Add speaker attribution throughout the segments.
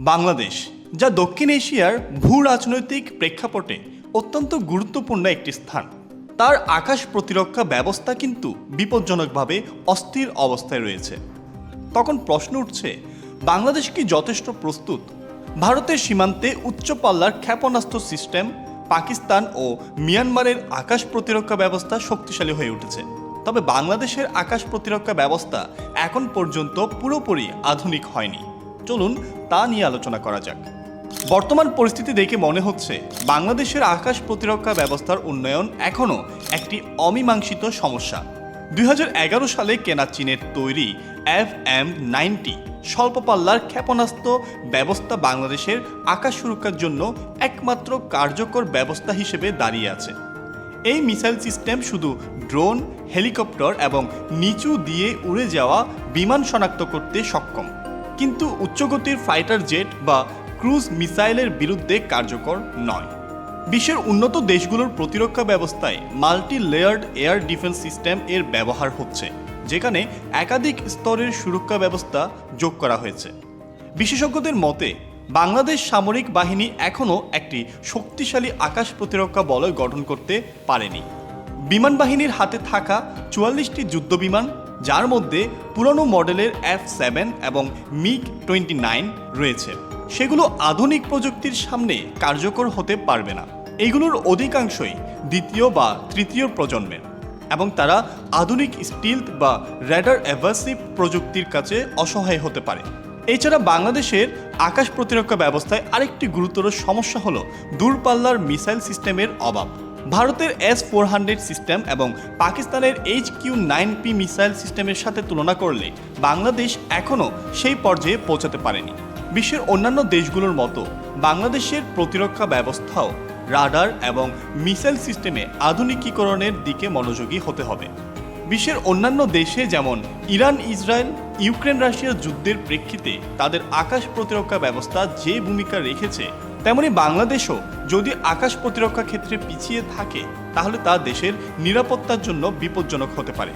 Speaker 1: বাংলাদেশ, যা দক্ষিণ এশিয়ার ভূ রাজনৈতিক প্রেক্ষাপটে অত্যন্ত গুরুত্বপূর্ণ একটি স্থান। তার আকাশ প্রতিরক্ষা ব্যবস্থা কিন্তু বিপজ্জনকভাবে অস্থির অবস্থায় রয়েছে। তখন প্রশ্ন উঠছে, বাংলাদেশ কি যথেষ্ট প্রস্তুত? ভারতের সীমান্তে উচ্চ পাল্লার ক্ষেপণাস্ত্র সিস্টেম, পাকিস্তান ও মিয়ানমারের আকাশ প্রতিরক্ষা ব্যবস্থা শক্তিশালী হয়ে উঠেছে। তবে বাংলাদেশের আকাশ প্রতিরক্ষা ব্যবস্থা এখন পর্যন্ত পুরোপুরি আধুনিক হয়নি। চলুন তা নিয়ে আলোচনা করা যাক। বর্তমান পরিস্থিতি দেখে মনে হচ্ছে বাংলাদেশের আকাশ প্রতিরক্ষা ব্যবস্থার উন্নয়ন এখনও একটি অমীমাংসিত সমস্যা। দুই হাজার এগারো সালে কেনা চীনের তৈরি এফ এম নাইনটি স্বল্প পাল্লার ক্ষেপণাস্ত্র ব্যবস্থা বাংলাদেশের আকাশ সুরক্ষার জন্য একমাত্র কার্যকর ব্যবস্থা হিসেবে দাঁড়িয়ে আছে। এই মিসাইল সিস্টেম শুধু ড্রোন, হেলিকপ্টার এবং নিচু দিয়ে উড়ে যাওয়া বিমান শনাক্ত করতে সক্ষম। কিন্তু উচ্চগতির ফাইটার জেট বা ক্রুজ মিসাইলের বিরুদ্ধে কার্যকর নয়। বিশ্বের উন্নত দেশগুলোর প্রতিরক্ষা ব্যবস্থায় multi layered air defence system এর ব্যবহার হচ্ছে, যেখানে একাধিক স্তরের সুরক্ষা ব্যবস্থা যোগ করা হয়েছে। বিশেষজ্ঞদের মতে, বাংলাদেশ সামরিক বাহিনী এখনও একটি শক্তিশালী আকাশ প্রতিরক্ষা বলয় গঠন করতে পারেনি। বিমান বাহিনীর হাতে থাকা চুয়াল্লিশটি যুদ্ধবিমান যার মধ্যে পুরনো মডেলের এফ সেভেন এবং মিগ টোয়েন্টি নাইন রয়েছে। সেগুলো আধুনিক প্রযুক্তির সামনে কার্যকর হতে পারবে না। এগুলোর অধিকাংশই দ্বিতীয় বা তৃতীয় প্রজন্মের এবং তারা আধুনিক স্টিলথ বা র্যাডার অ্যাভার্সিভ প্রযুক্তির কাছে অসহায় হতে পারে। এছাড়া বাংলাদেশের আকাশ প্রতিরক্ষা ব্যবস্থায় আরেকটি গুরুতর সমস্যা হলো দূরপাল্লার মিসাইল সিস্টেমের অভাব। ভারতের এস ফোর হান্ড্রেড সিস্টেম এবং পাকিস্তানের H Q nine P missile সিস্টেমের সাথে তুলনা করলে বাংলাদেশ এখনও সেই পর্যায়ে পৌঁছাতে পারেনি। বিশ্বের অন্যান্য দেশগুলোর মতো বাংলাদেশের প্রতিরক্ষা ব্যবস্থাও রাডার এবং মিসাইল সিস্টেমে আধুনিকীকরণের দিকে মনোযোগী হতে হবে। বিশ্বের অন্যান্য দেশে যেমন ইরান, ইসরায়েল, ইউক্রেন, রাশিয়ার যুদ্ধের প্রেক্ষিতে তাদের আকাশ প্রতিরক্ষা ব্যবস্থা যে ভূমিকা রেখেছে তেমনি বাংলাদেশও যদি আকাশ প্রতিরক্ষা ক্ষেত্রে পিছিয়ে থাকে, তাহলে তা দেশের নিরাপত্তার জন্য বিপজ্জনক হতে পারে।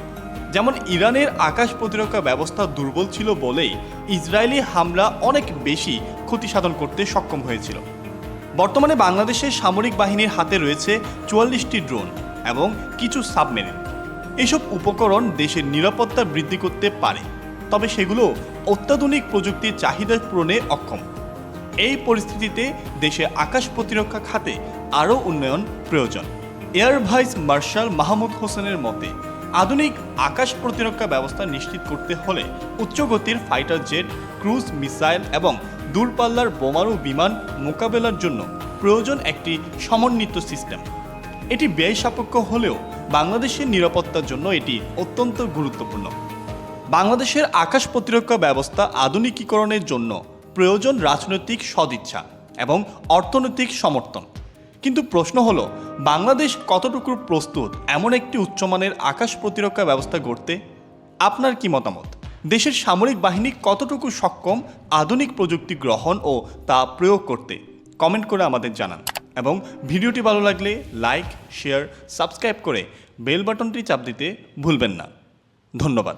Speaker 1: যেমন ইরানের আকাশ প্রতিরক্ষা ব্যবস্থা দুর্বল ছিল বলেই ইসরায়েলি হামলা অনেক বেশি ক্ষতি সাধন করতে সক্ষম হয়েছিল। বর্তমানে বাংলাদেশের সামরিক বাহিনীর হাতে রয়েছে চুয়াল্লিশটি ড্রোন এবং কিছু সাবমেরিন। এসব উপকরণ দেশের নিরাপত্তা বৃদ্ধি করতে পারে, তবে সেগুলো অত্যাধুনিক প্রযুক্তির চাহিদা পূরণে অক্ষম। এই পরিস্থিতিতে দেশে আকাশ প্রতিরক্ষা খাতে আরও উন্নয়ন প্রয়োজন। এয়ার ভাইস মার্শাল মাহমুদ হোসেনের মতে, আধুনিক আকাশ প্রতিরক্ষা ব্যবস্থা নিশ্চিত করতে হলে উচ্চগতির ফাইটার জেট, ক্রুজ মিসাইল এবং দূরপাল্লার বোমারু বিমান মোকাবেলার জন্য প্রয়োজন একটি সমন্বিত সিস্টেম। এটি ব্যয় সাপেক্ষ হলেও বাংলাদেশের নিরাপত্তার জন্য এটি অত্যন্ত গুরুত্বপূর্ণ। বাংলাদেশের আকাশ প্রতিরক্ষা ব্যবস্থা আধুনিকীকরণের জন্য প্রয়োজন রাজনৈতিক সদিচ্ছা এবং অর্থনৈতিক সমর্থন। কিন্তু প্রশ্ন হলো, বাংলাদেশ কতটুকু প্রস্তুত এমন একটি উচ্চমানের আকাশ প্রতিরক্ষা ব্যবস্থা গড়তে? আপনার কি মতামত? দেশের সামরিক বাহিনী কতটুকু সক্ষম আধুনিক প্রযুক্তি গ্রহণ ও তা প্রয়োগ করতে? কমেন্ট করে আমাদের জানান এবং ভিডিওটি ভালো লাগলে লাইক, শেয়ার, সাবস্ক্রাইব করে বেল বাটনটি চাপ দিতে ভুলবেন না। ধন্যবাদ।